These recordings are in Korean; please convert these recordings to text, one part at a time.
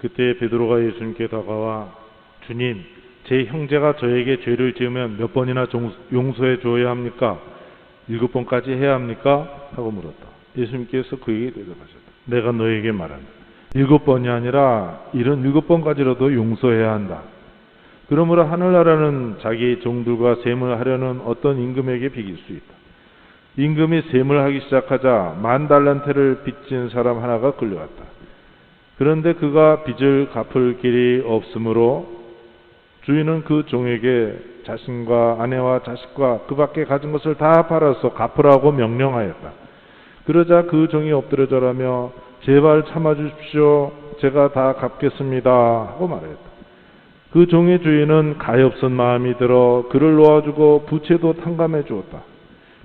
그때 베드로가 예수님께 다가와 주님, 제 형제가 저에게 죄를 지으면 몇 번이나 종- 용서해 줘야 합니까? 일곱 번까지 해야 합니까? 하고 물었다. 예수님께서 그에게 대답하셨다. 내가 너에게 말한다. 일곱 번이 아니라 이런 일곱 번까지라도 용서해야 한다. 그러므로 하늘나라는 자기 종들과 셈을 하려는 어떤 임금에게 비길 수 있다. 임금이 셈을 하기 시작하자 만 달란트를 빚진 사람 하나가 끌려왔다. 그런데 그가 빚을 갚을 길이 없으므로 주인은 그 종에게 자신과 아내와 자식과 그 밖에 가진 것을 다 팔아서 갚으라고 명령하였다. 그러자 그 종이 엎드려져라며 제발 참아주십시오. 제가 다 갚겠습니다. 하고 말했다. 그 종의 주인은 가엾은 마음이 들어 그를 놓아주고 부채도 탕감해 주었다.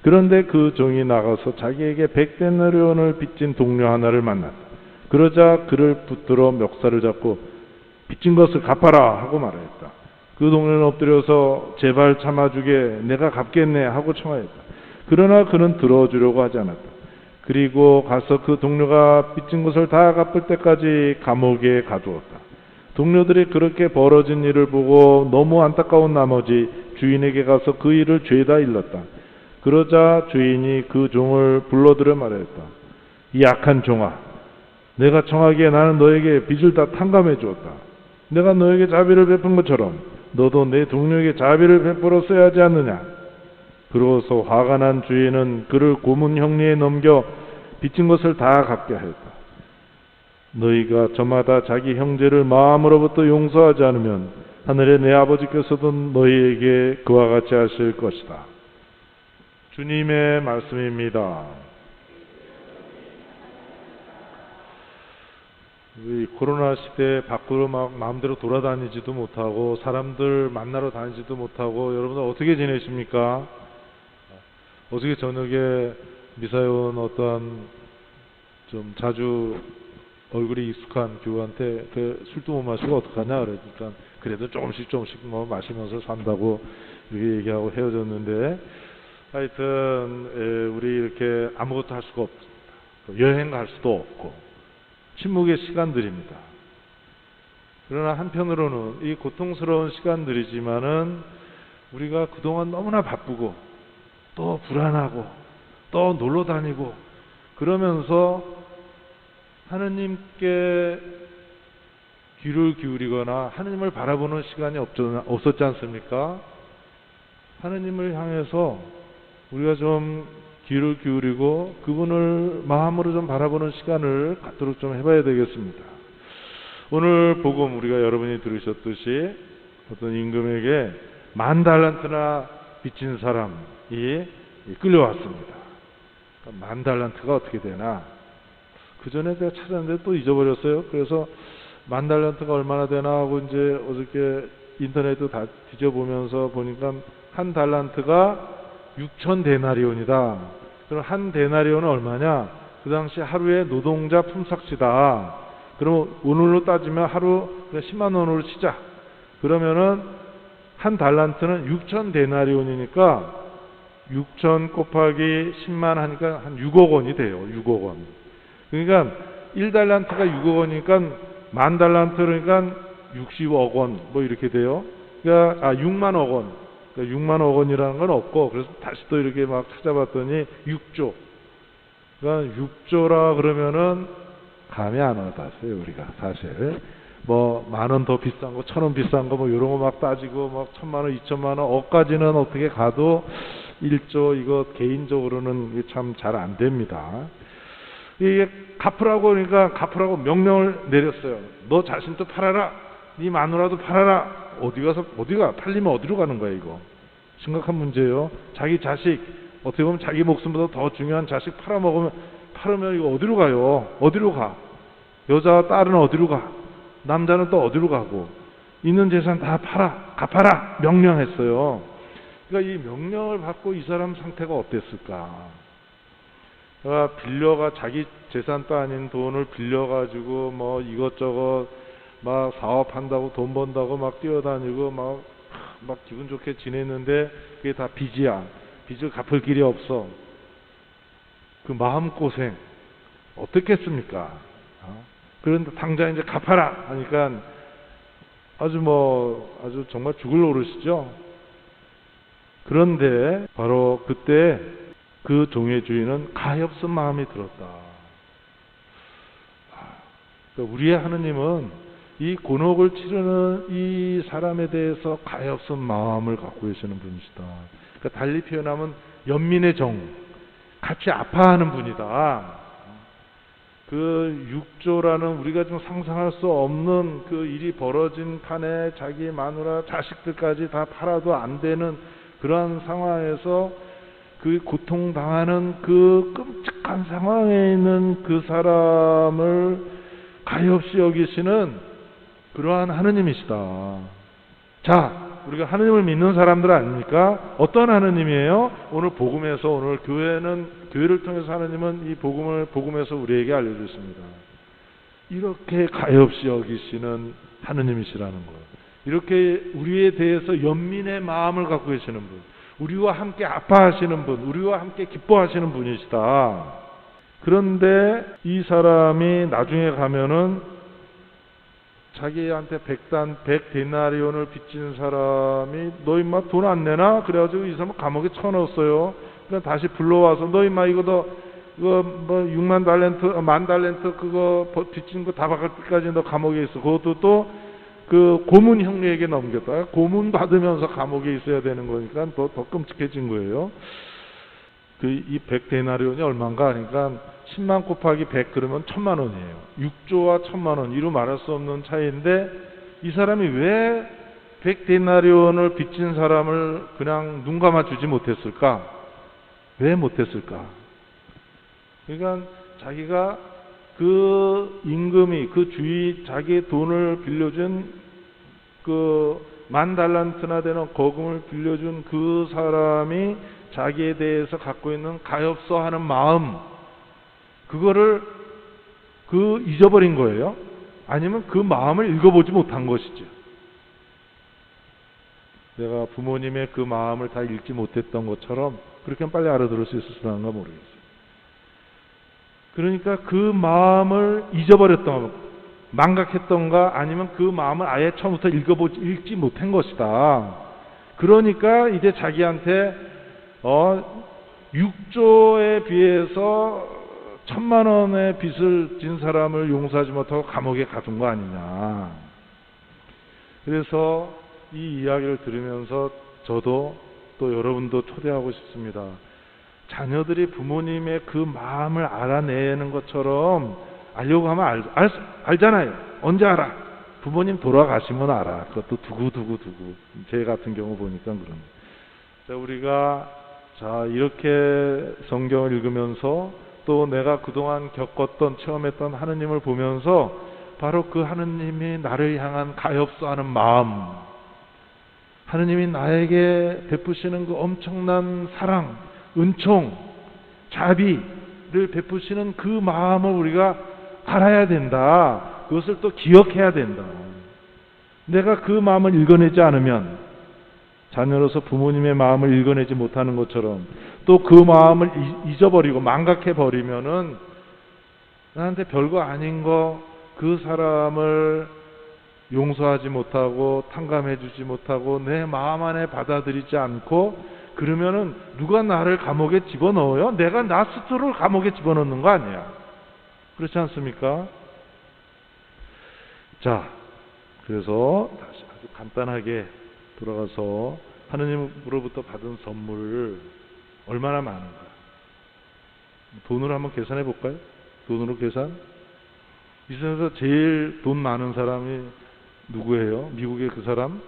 그런데 그 종이 나가서 자기에게 백데나리온을 빚진 동료 하나를 만났다. 그러자 그를 붙들어 멱살을 잡고 빚진 것을 갚아라 하고 말했다. 그 동료는 엎드려서 제발 참아주게 내가 갚겠네 하고 청하였다. 그러나 그는 들어주려고 하지 않았다. 그리고 가서 그 동료가 빚진 것을 다 갚을 때까지 감옥에 가두었다. 동료들이 그렇게 벌어진 일을 보고 너무 안타까운 나머지 주인에게 가서 그 일을 죄다 일렀다. 그러자 주인이 그 종을 불러들여 말했다. 이 악한 종아, 내가 청하기에 나는 너에게 빚을 다 탕감해 주었다. 내가 너에게 자비를 베푼 것처럼 너도 내 동료에게 자비를 베풀었어야 하지 않느냐? 그러고서 화가 난 주인은 그를 고문 형리에 넘겨 빚진 것을 다 갚게 하였다. 너희가 저마다 자기 형제를 마음으로부터 용서하지 않으면 하늘의 내 아버지께서도 너희에게 그와 같이 하실 것이다. 주님의 말씀입니다. 이 코로나 시대 밖으로 막 마음대로 돌아다니지도 못하고 사람들 만나러 다니지도 못하고 여러분들 어떻게 지내십니까? 어떻게 저녁에 미사에 온 어떠한 좀 자주 얼굴이 익숙한 교우한테 그 술도 못 마시고 어떡하냐 그러니까 그래도 조금씩 조금씩 뭐 마시면서 산다고 이렇게 얘기하고 헤어졌는데 하여튼 에, 우리 이렇게 아무것도 할 수가 없습니다. 여행 갈 수도 없고 침묵의 시간들입니다. 그러나 한편으로는 이 고통스러운 시간들이지만은 우리가 그동안 너무나 바쁘고 또 불안하고 또 놀러 다니고 그러면서 하느님께 귀를 기울이거나 하느님을 바라보는 시간이 없- 없었지 않습니까? 하느님을 향해서 우리가 좀 귀를 기울이고 그분을 마음으로 좀 바라보는 시간을 갖도록 좀 해봐야 되겠습니다. 오늘 복음 우리가 여러분이 들으셨듯이 어떤 임금에게 만 달란트나 빚진 사람이 끌려왔습니다. 그러니까 만 달란트가 어떻게 되나? 그 전에 내가 찾았는데 또 잊어버렸어요. 그래서 만 달란트가 얼마나 되나 하고 이제 어저께 인터넷도 다 뒤져보면서 보니까 한 달란트가 6천 데나리온이다. 그럼 한 데나리온은 얼마냐? 그 당시 하루에 노동자 품삯이다. 그럼 오늘로 따지면 하루 10만 원으로 치자. 그러면은 한 달란트는 6천 데나리온이니까 6천 곱하기 10만 하니까 한 6억 원이 돼요. 6억 원. 그러니까 1달란트가 6억 원이니까 만 달란트 그러니까 60억 원 뭐 이렇게 돼요. 그러니까 아 6만억 원. 그러니까 6만억 원이라는 건 없고 그래서 다시 또 이렇게 막 찾아봤더니 6조. 그러니까 6조라 그러면은 감이 안 와닿았어요 우리가 사실. 뭐 만 원 더 비싼 거, 천 원 비싼 거 뭐 이런 거 막 따지고 막 천만 원, 이천만 원, 억까지는 어떻게 가도 1조 이거 개인적으로는 참 잘 안 됩니다. 이게 갚으라고 그러니까 갚으라고 명령을 내렸어요. 너 자신도 팔아라. 네 마누라도 팔아라. 어디 가서 어디가 팔리면 어디로 가는 거야 이거. 심각한 문제예요. 자기 자식 어떻게 보면 자기 목숨보다 더 중요한 자식 팔아 먹으면 팔으면 이거 어디로 가요? 어디로 가? 여자 딸은 어디로 가? 남자는 또 어디로 가고? 있는 재산 다 팔아, 갚아라 명령했어요. 그러니까 이 명령을 받고 이 사람 상태가 어땠을까? 그러니까 빌려가 자기 재산도 아닌 돈을 빌려가지고 뭐 이것저것 막 사업한다고 돈 번다고 막 뛰어다니고 막, 막 기분 좋게 지냈는데 그게 다 빚이야. 빚을 갚을 길이 없어. 그 마음고생 어떻겠습니까? 어? 그런데 당장 이제 갚아라 하니까 아주 뭐 아주 정말 죽을 노릇이죠. 그런데 바로 그때 그 종의 주인은 가엾은 마음이 들었다. 아, 그러니까 우리의 하느님은 이 곤혹을 치르는 이 사람에 대해서 가엾은 마음을 갖고 계시는 분이시다. 그러니까 달리 표현하면 연민의 정, 같이 아파하는 분이다. 그 육조라는 우리가 좀 상상할 수 없는 그 일이 벌어진 판에 자기 마누라 자식들까지 다 팔아도 안 되는 그러한 상황에서 그 고통당하는 그 끔찍한 상황에 있는 그 사람을 가엾이 여기시는 그러한 하느님이시다. 자, 우리가 하느님을 믿는 사람들 아닙니까? 어떤 하느님이에요? 오늘 복음에서 오늘 교회는 교회를 통해서 하느님은 이 복음을 복음에서 우리에게 알려주십니다. 이렇게 가엾이 여기시는 하느님이시라는 거예요. 이렇게 우리에 대해서 연민의 마음을 갖고 계시는 분, 우리와 함께 아파하시는 분, 우리와 함께 기뻐하시는 분이시다. 그런데 이 사람이 나중에 가면은 자기한테 백단 백 데나리온을 빚진 사람이 너 임마 돈 안 내나? 그래가지고 이 사람 감옥에 쳐넣었어요. 그러니까 다시 불러와서 너 임마 이거 너 이거 뭐 6만 달렌트 어, 만 달렌트 그거 버- 빚진 거다 받을 때까지 너 감옥에 있어. 그것도 또 그 고문 형리에게 넘겼다. 고문 받으면서 감옥에 있어야 되는 거니까 더, 더 끔찍해진 거예요. 그이백 데나리온이 얼마인가 하니까 10만 곱하기 100 그러면 천만 원이에요. 6조와 천만 원 이루 말할 수 없는 차이인데 이 사람이 왜 100데나리온을 빚진 사람을 그냥 눈 감아 주지 못했을까? 왜 못했을까? 그러니까 자기가 그 임금이 그 주위 자기의 돈을 빌려준 그 만 달란트나 되는 거금을 빌려준 그 사람이 자기에 대해서 갖고 있는 가엾어 하는 마음 그거를 그 잊어버린 거예요? 아니면 그 마음을 읽어보지 못한 것이죠. 내가 부모님의 그 마음을 다 읽지 못했던 것처럼 그렇게 빨리 알아들을 수 있었을런가 모르겠어요. 그러니까 그 마음을 잊어버렸던, 망각했던가 아니면 그 마음을 아예 처음부터 읽어보지, 읽지 못한 것이다. 그러니까 이제 자기한테, 어, 6조에 비해서 천만 원의 빚을 진 사람을 용서하지 못하고 감옥에 가둔 거 아니냐. 그래서 이 이야기를 들으면서 저도 또 여러분도 초대하고 싶습니다. 자녀들이 부모님의 그 마음을 알아내는 것처럼 알려고 하면 알, 알, 알잖아요. 언제 알아? 부모님 돌아가시면 알아. 그것도 두고두고두고. 제 같은 경우 보니까 그런. 자, 우리가 자, 이렇게 성경을 읽으면서 또 내가 그동안 겪었던 체험했던 하느님을 보면서 바로 그 하느님이 나를 향한 가엾어 하는 마음 하느님이 나에게 베푸시는 그 엄청난 사랑, 은총, 자비를 베푸시는 그 마음을 우리가 알아야 된다. 그것을 또 기억해야 된다. 내가 그 마음을 읽어내지 않으면 자녀로서 부모님의 마음을 읽어내지 못하는 것처럼 또 그 마음을 이- 잊어버리고 망각해 버리면은 나한테 별거 아닌 거 그 사람을 용서하지 못하고 탕감해 주지 못하고 내 마음 안에 받아들이지 않고 그러면은 누가 나를 감옥에 집어넣어요? 내가 나 스스로를 감옥에 집어넣는 거 아니야. 그렇지 않습니까? 자, 그래서 다시 아주 간단하게 돌아가서 하느님으로부터 받은 선물을 얼마나 많은가? 돈으로 한번 계산해 볼까요? 돈으로 계산? 이 세상에서 제일 돈 많은 사람이 누구예요? 미국의 그 사람?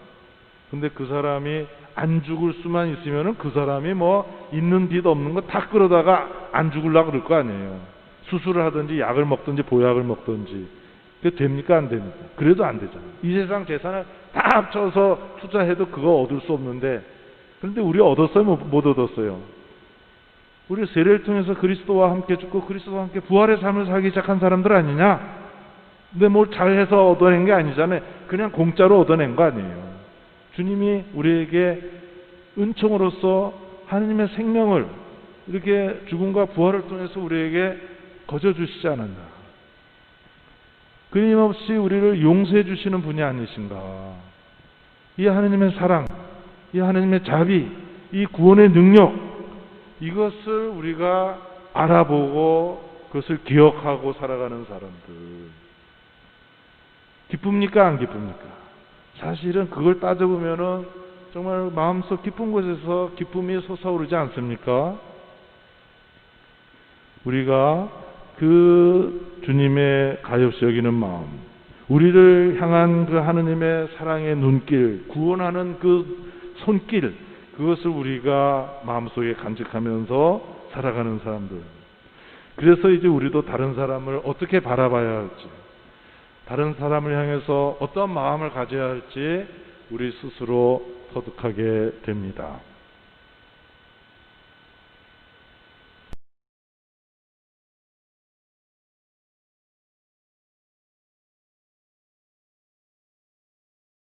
근데 그 사람이 안 죽을 수만 있으면은 그 사람이 뭐 있는 빚 없는 거 다 끌어다가 안 죽으려고 그럴 거 아니에요. 수술을 하든지 약을 먹든지 보약을 먹든지. 그게 됩니까? 안 됩니까? 그래도 안 되잖아요. 이 세상 재산을 다 합쳐서 투자해도 그거 얻을 수 없는데 그런데 우리 얻었어요? 못, 못 얻었어요? 우리 세례를 통해서 그리스도와 함께 죽고 그리스도와 함께 부활의 삶을 살기 시작한 사람들 아니냐? 근데 뭘 잘해서 얻어낸 게 아니잖아요. 그냥 공짜로 얻어낸 거 아니에요. 주님이 우리에게 은총으로서 하느님의 생명을 이렇게 죽음과 부활을 통해서 우리에게 거저 주시지 않았나. 끊임없이 우리를 용서해 주시는 분이 아니신가. 이 하느님의 사랑, 이 하느님의 자비, 이 구원의 능력, 이것을 우리가 알아보고 그것을 기억하고 살아가는 사람들. 기쁩니까? 안 기쁩니까? 사실은 그걸 따져보면은 정말 마음속 깊은 곳에서 기쁨이 솟아오르지 않습니까? 우리가 그 주님의 가엾이 여기는 마음, 우리를 향한 그 하느님의 사랑의 눈길, 구원하는 그 손길, 그것을 우리가 마음속에 간직하면서 살아가는 사람들. 그래서 이제 우리도 다른 사람을 어떻게 바라봐야 할지, 다른 사람을 향해서 어떤 마음을 가져야 할지 우리 스스로 터득하게 됩니다.